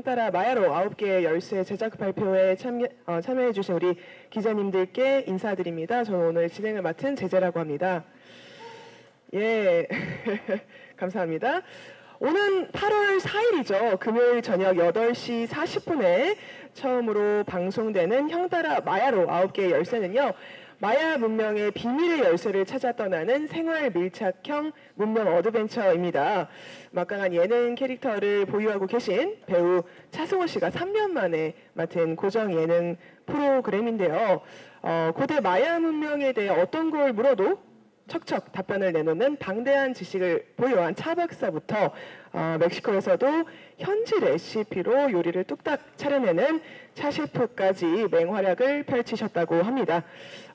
형 따라 마야로 아홉 개의 열쇠 제작 발표에 참여, 어, 참여해주신 우리 기자님들께 인사드립니다. 저는 오늘 진행을 맡은 제재라고 합니다. 예, 감사합니다. 오는 8월 4일이죠. 금요일 저녁 8시 40분에 처음으로 방송되는 형따라 마야로 9개의 열쇠는요. 마야 문명의 비밀의 열쇠를 찾아 떠나는 생활 밀착형 문명 어드벤처입니다. 막강한 예능 캐릭터를 보유하고 계신 배우 차승원 씨가 3년 만에 맡은 고정 예능 프로그램인데요. 어, 고대 마야 문명에 대해 어떤 걸 물어도 척척 답변을 내놓는 방대한 지식을 보유한 차 박사부터 어, 멕시코에서도 현지 레시피로 요리를 뚝딱 차려내는 차 셰프까지 맹활약을 펼치셨다고 합니다.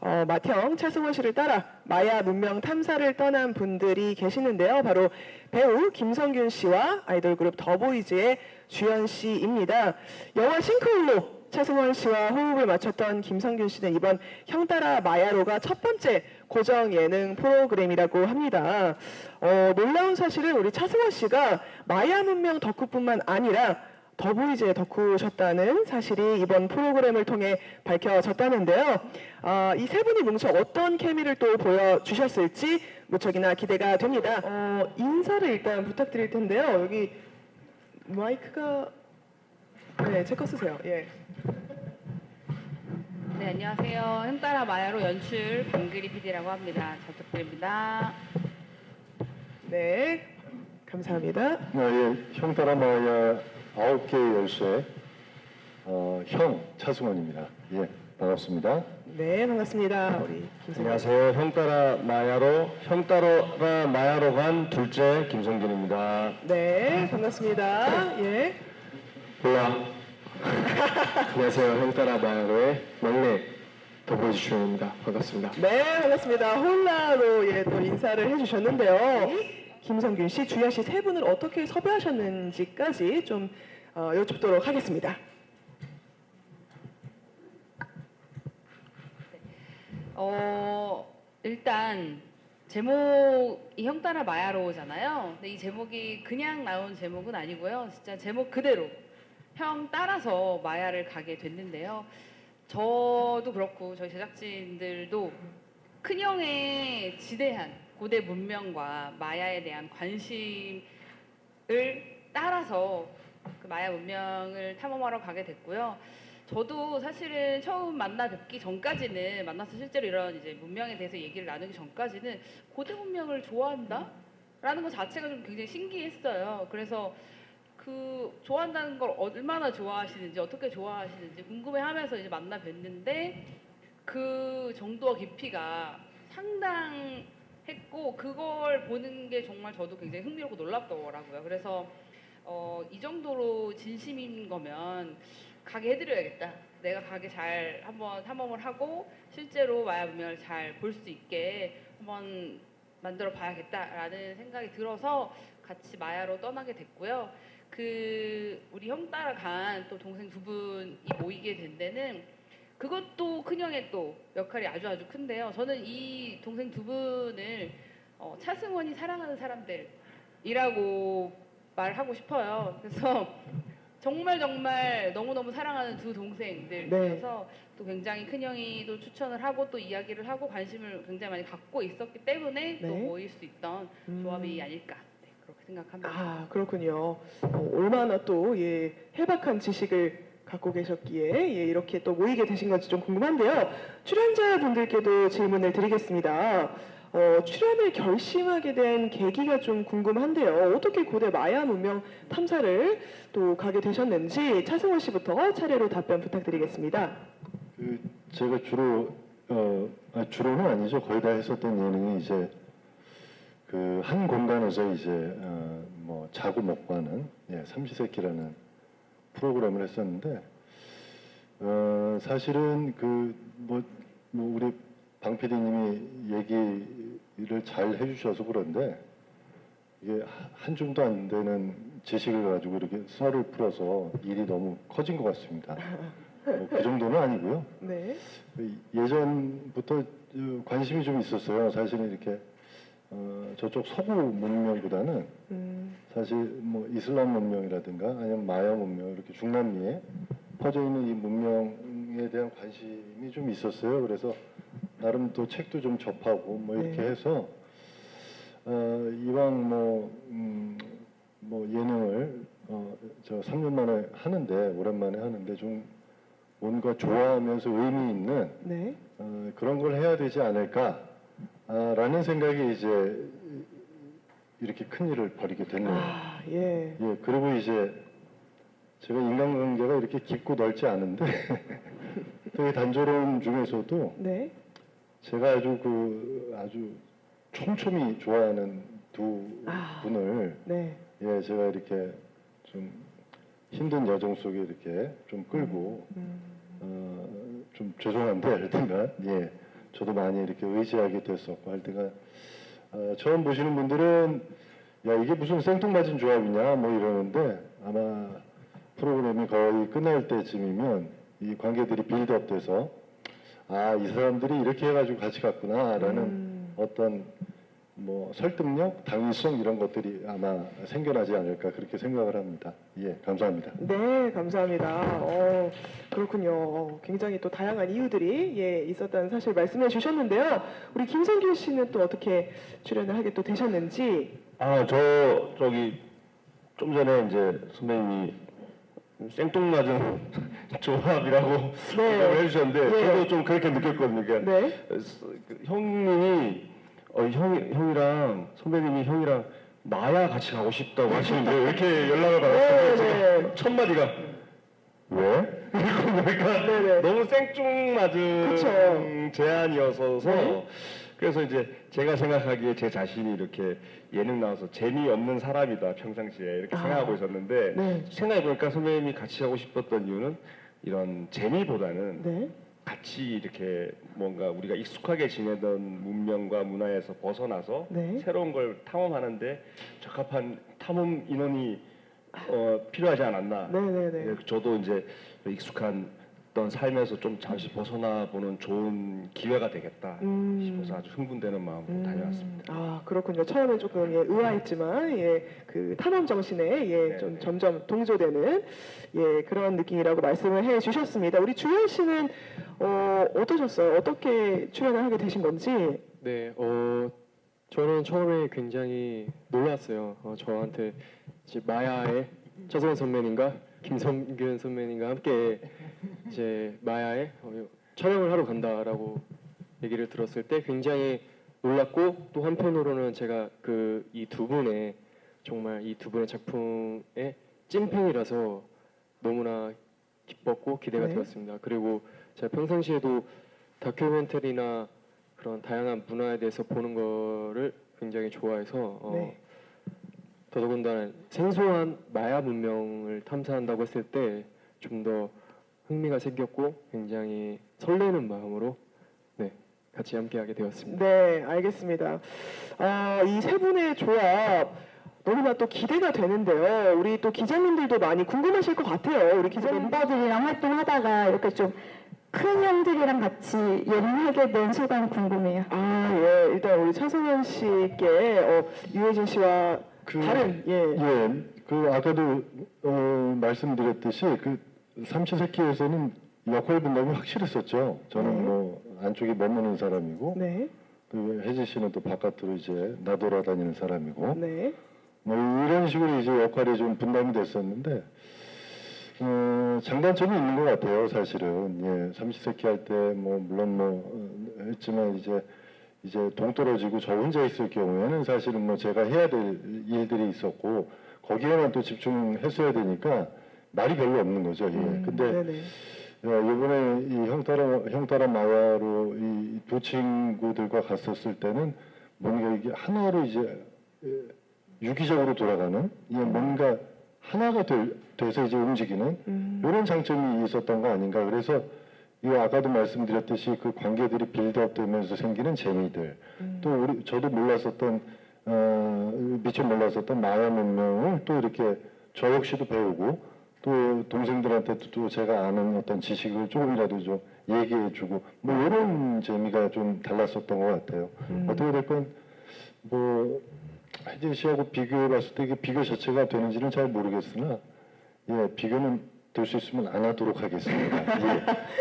어, 맏형 차승원 씨를 따라 마야 문명 탐사를 떠난 분들이 계시는데요. 바로 배우 김성균 씨와 아이돌 그룹 더보이즈의 주연 씨입니다. 영화 싱크홀로 차승원 씨와 호흡을 맞췄던 김성균 씨는 이번 형 따라 마야로가 첫 번째 고정 예능 프로그램이라고 합니다. 어, 놀라운 사실은 우리 차승원 씨가 마야 문명 덕후뿐만 아니라 더보이즈의 덕후셨다는 사실이 이번 프로그램을 통해 밝혀졌다는데요. 아, 이 세 분이 뭉쳐 어떤 케미를 또 보여주셨을지 무척이나 기대가 됩니다. 어, 인사를 일단 부탁드릴 텐데요. 여기 마이크가 네, 제거 쓰세요. 예. 네, 안녕하세요. 현따라 마야로 연출 방글이 PD라고 합니다. 잘 부탁드립니다. 네, 감사합니다. 네, 예, 형 따라 마야 아홉 개의 열쇠 어, 형 차승원입니다. 예, 반갑습니다. 네, 반갑습니다. 우리 김성현. 안녕하세요. 형 따라 마야로 형 따라 마야로 간 둘째 김성진입니다. 네, 반갑습니다. 예. 몰라. 안녕하세요. 형 따라 마야로의 막내 더보이즈 주연입니다. 반갑습니다. 네, 반갑습니다. 홀라로 예, 또 인사를 해주셨는데요. 김성균 씨, 주현 씨세 분을 어떻게 섭외하셨는지까지 좀 어, 여쭙도록 하겠습니다. 어, 일단 제목이 형따라 마야로잖아요. 근데 이 제목이 그냥 나온 제목은 아니고요. 진짜 제목 그대로 형 따라서 마야를 가게 됐는데요. 저도 그렇고 저희 제작진들도 큰형의 지대한 고대 문명과 마야에 대한 관심을 따라서 그 마야 문명을 탐험하러 가게 됐고요. 저도 사실은 처음 만나 뵙기 전까지는 만나서 실제로 이런 이제 문명에 대해서 얘기를 나누기 전까지는 고대 문명을 좋아한다? 라는 것 자체가 좀 굉장히 신기했어요. 그래서 그 좋아한다는 걸 얼마나 좋아하시는지 어떻게 좋아하시는지 궁금해하면서 이제 만나 뵀는데 그 정도와 깊이가 상당했고 그걸 보는 게 정말 저도 굉장히 흥미롭고 놀랍더라고요. 그래서 어, 이 정도로 진심인 거면 가게 해드려야겠다. 내가 가게 잘 한번 탐험을 하고 실제로 마야 문명을 잘 볼 수 있게 한번 만들어 봐야겠다라는 생각이 들어서 같이 마야로 떠나게 됐고요. 그 우리 형 따라 간 또 동생 두 분이 모이게 된 데는 그것도 큰형의 또 역할이 아주 아주 큰데요. 저는 이 동생 두 분을 어, 차승원이 사랑하는 사람들이라고 말하고 싶어요. 그래서 정말 정말 너무 너무 사랑하는 두 동생들이어서 또 굉장히 큰 형이 또 추천을 하고 또 이야기를 하고 관심을 굉장히 많이 갖고 있었기 때문에 또 네. 모일 수 있던 음. 조합이 아닐까 네, 그렇게 생각합니다. 아, 그렇군요. 어, 얼마나 또 예, 해박한 지식을 갖고 계셨기에 예, 이렇게 또 모이게 되신 건지 좀 궁금한데요. 출연자분들께도 질문을 드리겠습니다. 어, 출연을 결심하게 된 계기가 좀 궁금한데요. 어떻게 고대 마야 문명 탐사를 또 가게 되셨는지 차승원 씨부터 차례로 답변 부탁드리겠습니다. 그 제가 주로 어 아, 주로는 아니죠. 거의 다 했었던 예능이 이제 그 한 공간에서 이제 어, 뭐 자고 먹고 하는 예, 삼시세끼라는 프로그램을 했었는데 어, 사실은 그뭐 뭐 우리 방 PD님이 얘기를 잘 해주셔서 그런데 이게 한 줌도 안 되는 지식을 가지고 이렇게 썰을 풀어서 일이 너무 커진 것 같습니다. 뭐 그 정도는 아니고요. 네. 예전부터 어, 관심이 좀 있었어요. 사실은 이렇게 어, 저쪽 서구 문명보다는 음, 사실 뭐 이슬람 문명이라든가 아니면 마야 문명 이렇게 중남미에 퍼져 있는 이 문명에 대한 관심이 좀 있었어요. 그래서 나름 또 책도 좀 접하고 뭐 이렇게 네. 해서 어, 이왕 뭐, 음, 뭐 예능을 어, 저 3년 만에 하는데 오랜만에 하는데 좀 뭔가 좋아하면서 의미 있는 네. 어, 그런 걸 해야 되지 않을까 라는 생각이 이제 이렇게 큰 일을 벌이게 됐네요. 아, 예. 예, 그리고 이제 제가 인간관계가 이렇게 깊고 넓지 않은데 되게 단조로움 중에서도 네. 제가 아주 그 아주 촘촘히 좋아하는 두 아. 분을 네. 예, 제가 이렇게 좀 힘든 여정 속에 이렇게 좀 끌고 음, 어, 좀 죄송한데 하여튼간 예 저도 많이 이렇게 의지하게 됐었고 하여튼간 어, 처음 보시는 분들은 야 이게 무슨 생뚱맞은 조합이냐 뭐 이러는데 아마 프로그램이 거의 끝날 때쯤이면 이 관계들이 빌드업돼서 아 이 사람들이 이렇게 해가지고 같이 갔구나라는 음. 어떤 뭐 설득력, 당위성 이런 것들이 아마 생겨나지 않을까 그렇게 생각을 합니다. 예, 감사합니다. 네, 감사합니다. 어, 그렇군요. 어, 굉장히 또 다양한 이유들이 예, 있었다는 사실 말씀해 주셨는데요. 우리 김성균 씨는 또 어떻게 출연을 하게 또 되셨는지. 아, 저 저기 좀 전에 이제 선배님이 생뚱맞은 조합이라고 말씀을 해주셨는데 네. 저도 좀 그렇게 느꼈거든요. 그러니까 네. 그 형님이 어, 형 형이랑 선배님이 형이랑 나야 같이 가고 싶다고 하시는데 왜 이렇게 연락을 받았어요? 네, 제가 네. 첫 마디가 왜? 그러니까 네, 네. 너무 생뚱맞은 그쵸. 제안이어서 네. 그래서 이제 제가 생각하기에 제 자신이 이렇게 예능 나와서 재미없는 사람이다 평상시에 이렇게 아. 생각하고 있었는데 네. 생각해 보니까 선배님이 같이 하고 싶었던 이유는 이런 재미보다는 네. 같이 이렇게 뭔가 우리가 익숙하게 지내던 문명과 문화에서 벗어나서 네. 새로운 걸 탐험하는데 적합한 탐험 인원이 어, 필요하지 않았나. 네, 네, 네. 예, 저도 이제 익숙한 어떤 삶에서 좀 잠시 벗어나 보는 좋은 기회가 되겠다 음. 싶어서 아주 흥분되는 마음으로 다녀왔습니다. 아 그렇군요. 처음에 조금 예, 의아했지만 예, 그 탐험 정신에 예, 네, 좀 네. 점점 동조되는 예, 그런 느낌이라고 말씀을 해주셨습니다. 우리 주현 씨는 어, 어떠셨어요? 어떻게 출연을 하게 되신 건지? 네, 어, 저는 처음에 굉장히 놀랐어요. 어, 저한테 이제 마야의 차성원 선배님과 김성균 선배님과 함께 이제 마야의 어, 촬영을 하러 간다라고 얘기를 들었을 때 굉장히 놀랐고 또 한편으로는 제가 그 이 두 분의 정말 이 두 분의 작품의 찐팬이라서 너무나 기뻤고 기대가 네. 되었습니다. 그리고 제가 평상시에도 다큐멘터리나 그런 다양한 문화에 대해서 보는 거를 굉장히 좋아해서 어, 네. 더더군다나 생소한 마야 문명을 탐사한다고 했을 때 좀 더 흥미가 생겼고 굉장히 설레는 마음으로 네 같이 함께하게 되었습니다. 네, 알겠습니다. 아, 이 세 분의 조합 너무나 또 기대가 되는데요. 우리 또 기자님들도 많이 궁금하실 것 같아요. 우리 기자님 멤버들이랑 활동하다가 이렇게 좀 큰 형들이랑 같이 예능하게 된 소감 궁금해요. 아, 예. 일단 우리 차승현 씨께 어, 유해진 씨와 그- 다른 예. 예, 그 아까도 어, 말씀드렸듯이 그 삼시세끼에서는 역할 분담이 확실했었죠. 저는 네. 뭐 안쪽에 머무는 사람이고, 네. 그 혜지 씨는 또 바깥으로 이제 나돌아다니는 사람이고, 네. 뭐 이런 식으로 이제 역할이 좀 분담이 됐었는데, 어, 장단점이 있는 것 같아요, 사실은. 예, 삼시세끼 할 때 뭐 물론 뭐 어, 했지만 이제 이제 동떨어지고 저 혼자 있을 경우에는 사실은 뭐 제가 해야 될 일들이 있었고 거기에만 또 집중했어야 되니까 말이 별로 없는 거죠. 예. 음, 근데 네네. 야, 이번에 이 형따라 형따라 마야로 이 두 친구들과 갔었을 때는 뭔가 이게 하나로 이제 에, 유기적으로 돌아가는 이게 뭔가 하나가 될, 돼서 이제 움직이는 음. 이런 장점이 있었던 거 아닌가. 그래서 이 아까도 말씀드렸듯이 그 관계들이 빌드업 되면서 생기는 재미들 음. 또 우리 저도 몰랐었던 어, 미처 몰랐었던 마야 문명을 또 이렇게 저 역시도 배우고 또 동생들한테도 또 제가 아는 어떤 지식을 조금이라도 좀 얘기해주고 뭐 이런 재미가 좀 달랐었던 것 같아요. 음. 어떻게 될 건 뭐 혜진 씨하고 비교해 봤을 때 이게 비교 자체가 되는지는 잘 모르겠으나 예 비교는 될 수 있으면 안 하도록 하겠습니다.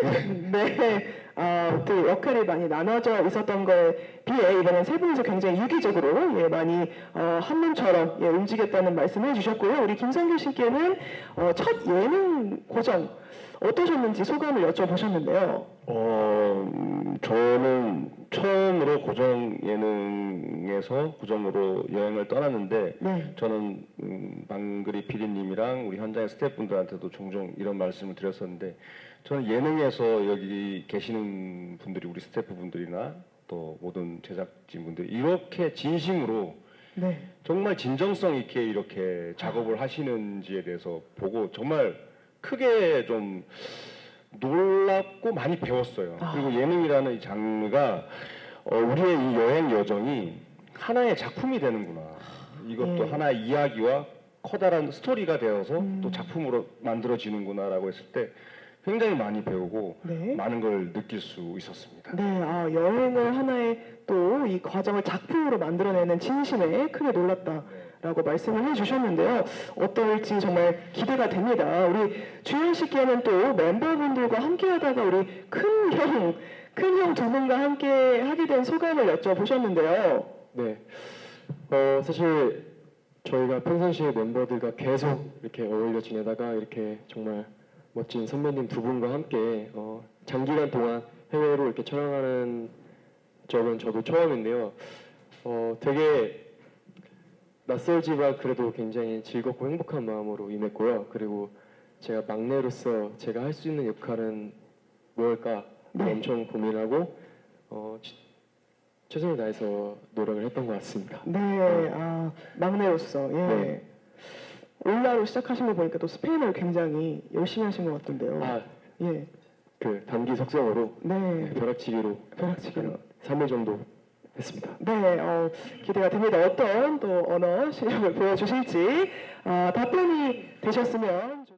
예. 네, 아, 또 역할이 많이 나눠져 있었던 거에 비해 이번엔 세 분이서 굉장히 유기적으로 예, 많이 어, 한 몸처럼 예, 움직였다는 말씀을 해주셨고요. 우리 김성규 씨께는 어, 첫 예능 고정 어떠셨는지 소감을 여쭤보셨는데요. 어, 음, 저는 처음으로 고정 예능에서 고정으로 여행을 떠났는데 네. 저는 음, 방글이 PD님이랑 우리 현장의 스태프분들한테도 종종 이런 말씀을 드렸었는데 저는 예능에서 여기 계시는 분들이 우리 스태프분들이나 또 모든 제작진분들이 이렇게 진심으로 네. 정말 진정성 있게 이렇게 작업을 하시는지에 대해서 보고 정말 크게 좀 놀랍고 많이 배웠어요. 아. 그리고 예능이라는 이 장르가 어, 우리의 이 여행 여정이 하나의 작품이 되는구나. 이것도 예. 하나의 이야기와 커다란 스토리가 되어서 음. 또 작품으로 만들어지는구나라고 했을 때 굉장히 많이 배우고 네. 많은 걸 느낄 수 있었습니다. 네, 아, 여행을 하나의 또 이 과정을 작품으로 만들어내는 진심에 크게 놀랐다라고 말씀을 해주셨는데요. 어떨지 정말 기대가 됩니다. 우리 주현 씨께는 또 멤버분들과 함께하다가 우리 큰 형, 큰 형 두 분과 함께 하게 된 소감을 여쭤보셨는데요. 네. 어, 사실 저희가 평상시에 멤버들과 계속 이렇게 어울려 지내다가 이렇게 정말 멋진 선배님 두 분과 함께 어, 장기간 동안 해외로 이렇게 촬영하는 적은 저도 처음인데요. 어, 되게 낯설지만 그래도 굉장히 즐겁고 행복한 마음으로 임했고요. 그리고 제가 막내로서 제가 할 수 있는 역할은 무엇일까 네. 엄청 고민하고 어, 치- 최선을 다해서 노력을 했던 것 같습니다. 네, 아, 막내로서, 예. 네. 올라로 시작하신 거 보니까 또 스페인어를 굉장히 열심히 하신 것 같던데요. 아, 예. 그 단기 속성으로 네. 벼락치기로 벼락치기로. 3일 정도 했습니다. 네, 어, 기대가 됩니다. 어떤 또 언어 실력을 보여주실지 어, 답변이 되셨으면. 좋-